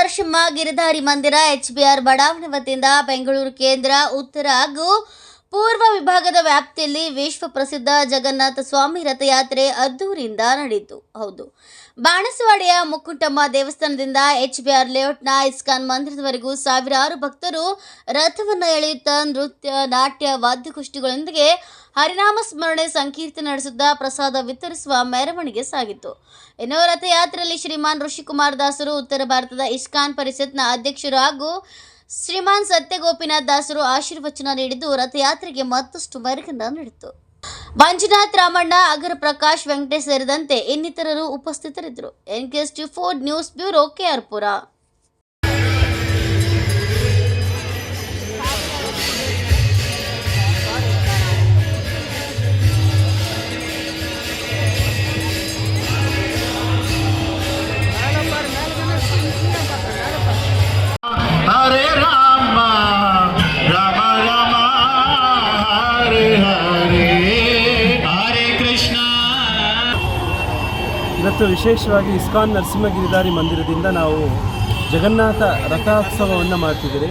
ನರಸಿಂಹ ಗಿರಿಧಾರಿ ಮಂದಿರ ಎಚ್ಬಿಆರ್ ಬಡಾವಣೆ ವತಿಯಿಂದ ಬೆಂಗಳೂರು ಕೇಂದ್ರ ಉತ್ತರ ಹಾಗೂ ಪೂರ್ವ ವಿಭಾಗದ ವ್ಯಾಪ್ತಿಯಲ್ಲಿ ವಿಶ್ವ ಪ್ರಸಿದ್ಧ ಜಗನ್ನಾಥ ಸ್ವಾಮಿ ರಥಯಾತ್ರೆ ಅದ್ದೂರಿಂದ ನಡೆಯಿತು. ಹೌದು. ಬಾಣಸವಾಡಿಯ ಮುಕ್ಕುಂಟಮ್ಮ ದೇವಸ್ಥಾನದಿಂದ ಎಚ್ ಬಿ ಆರ್ ಲೇಔಟ್ನ ಇಸ್ಕಾನ್ ಮಂದಿರದವರೆಗೂ ಸಾವಿರಾರು ಭಕ್ತರು ರಥವನ್ನು ಎಳೆಯುತ್ತಾ ನೃತ್ಯ, ನಾಟ್ಯ, ವಾದ್ಯಗೋಷ್ಠಿಗಳೊಂದಿಗೆ ಹರಿನಾಮ ಸ್ಮರಣೆ ಸಂಕೀರ್ತನೆ ನಡೆಸುತ್ತಾ ಪ್ರಸಾದ ವಿತರಿಸುವ ಮೆರವಣಿಗೆ ಸಾಗಿತ್ತು ಇನ್ನು ರಥಯಾತ್ರೆಯಲ್ಲಿ ಶ್ರೀಮಾನ್ ಋಷಿಕುಮಾರ್ ದಾಸರು ಉತ್ತರ ಭಾರತದ ಇಸ್ಕಾನ್ ಪರಿಷತ್ನ ಅಧ್ಯಕ್ಷರು ಹಾಗೂ ಶ್ರೀಮಾನ್ ಸತ್ಯಗೋಪಿನಾಥ್ ದಾಸರು ಆಶೀರ್ವಚನ ನೀಡಿದ್ದು ರಥಯಾತ್ರೆಗೆ ಮತ್ತಷ್ಟು ಮೆರುಗನ್ನ ನೀಡಿತು ಮಂಜುನಾಥ್ ರಾಮಣ್ಣ, ಅಗರ ಪ್ರಕಾಶ್ ವೆಂಕಟೇಶ್ ಸೇರಿದಂತೆ ಇನ್ನಿತರರು ಉಪಸ್ಥಿತರಿದ್ದರು. NKS T four news bureau KR Pura. ಇವತ್ತು ವಿಶೇಷವಾಗಿ ಇಸ್ಕಾನ್ ನರಸಿಂಹಗಿರಿಧಾರಿ ಮಂದಿರದಿಂದ ನಾವು ಜಗನ್ನಾಥ ರಥೋತ್ಸವವನ್ನು ಮಾಡ್ತಿದ್ದೀರಿ.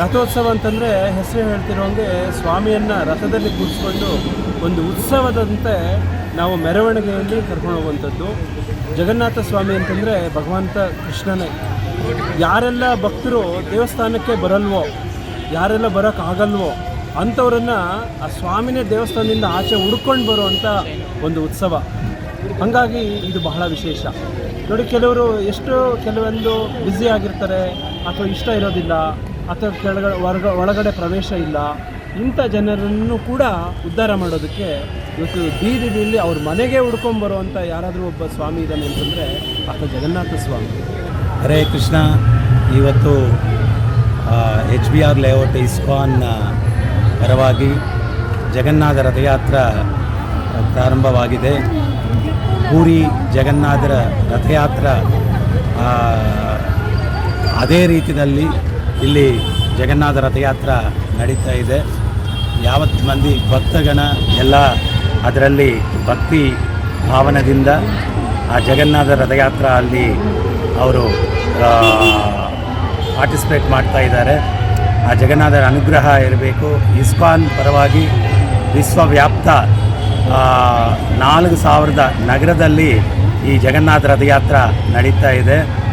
ರಥೋತ್ಸವ ಅಂತಂದರೆ ಹೆಸರು ಹೇಳ್ತಿರೋಂಗೆ ಸ್ವಾಮಿಯನ್ನು ರಥದಲ್ಲಿ ಕೂರಿಸ್ಕೊಂಡು ಒಂದು ಉತ್ಸವದಂತೆ ನಾವು ಮೆರವಣಿಗೆಯಲ್ಲಿ ಕರ್ಕೊಂಡು ಹೋಗುವಂಥದ್ದು. ಜಗನ್ನಾಥ ಸ್ವಾಮಿ ಅಂತಂದರೆ ಭಗವಂತ ಕೃಷ್ಣನೇ. ಯಾರೆಲ್ಲ ಭಕ್ತರು ದೇವಸ್ಥಾನಕ್ಕೆ ಬರಲ್ವೋ, ಯಾರೆಲ್ಲ ಬರೋಕ್ಕಾಗಲ್ವೋ ಅಂಥವ್ರನ್ನು ಆ ಸ್ವಾಮಿನೇ ದೇವಸ್ಥಾನದಿಂದ ಆಚೆ ಹುಡ್ಕೊಂಡು ಬರುವಂಥ ಒಂದು ಉತ್ಸವ. ಹಾಗಾಗಿ ಇದು ಬಹಳ ವಿಶೇಷ. ನೋಡಿ, ಕೆಲವರು ಎಷ್ಟು ಕೆಲವೊಂದು ಬ್ಯುಸಿ ಆಗಿರ್ತಾರೆ, ಅಥವಾ ಇಷ್ಟ ಇರೋದಿಲ್ಲ, ಅಥವಾ ಕೆಳಗಡೆ, ಹೊರಗ, ಒಳಗಡೆ ಪ್ರವೇಶ ಇಲ್ಲ, ಇಂಥ ಜನರನ್ನು ಕೂಡ ಉದ್ಧಾರ ಮಾಡೋದಕ್ಕೆ ಇವತ್ತು ಬೀದಿಯಲ್ಲಿ ಅವ್ರ ಮನೆಗೆ ಹುಡ್ಕೊಂಬರುವಂಥ ಯಾರಾದರೂ ಒಬ್ಬ ಸ್ವಾಮಿ ಇದ್ದಾನೆ ಅಂತಂದರೆ ಆತ ಜಗನ್ನಾಥ ಸ್ವಾಮಿ. ಹರೇ ಕೃಷ್ಣ. ಇವತ್ತು H B R layout ISKCON ಪರವಾಗಿ ಜಗನ್ನಾಥ ರಥಯಾತ್ರ ಪ್ರಾರಂಭವಾಗಿದೆ. ಪೂರಿ ಜಗನ್ನಾಥರ ರಥಯಾತ್ರ ಅದೇ ರೀತಿಯಲ್ಲಿ ಇಲ್ಲಿ ಜಗನ್ನಾಥ ರಥಯಾತ್ರ ನಡೀತಾ ಇದೆ. ಯಾವತ್ತು ಮಂದಿ ಭಕ್ತಗಣ ಎಲ್ಲ ಅದರಲ್ಲಿ ಭಕ್ತಿ ಭಾವನದಿಂದ ಆ ಜಗನ್ನಾಥ ರಥಯಾತ್ರ ಅಲ್ಲಿ ಅವರು ಪಾರ್ಟಿಸಿಪೇಟ್ ಮಾಡ್ತಾ ಇದ್ದಾರೆ. ಆ ಜಗನ್ನಾಥರ ಅನುಗ್ರಹ ಇರಬೇಕು. ಇಸ್ಕಾನ್ ಪರವಾಗಿ ವಿಶ್ವವ್ಯಾಪ್ತ ನಾಲ್ಕು ಸಾವಿರದ ನಗರದಲ್ಲಿ ಈ ಜಗನ್ನಾಥ ರಥಯಾತ್ರ ನಡೀತಾ ಇದೆ.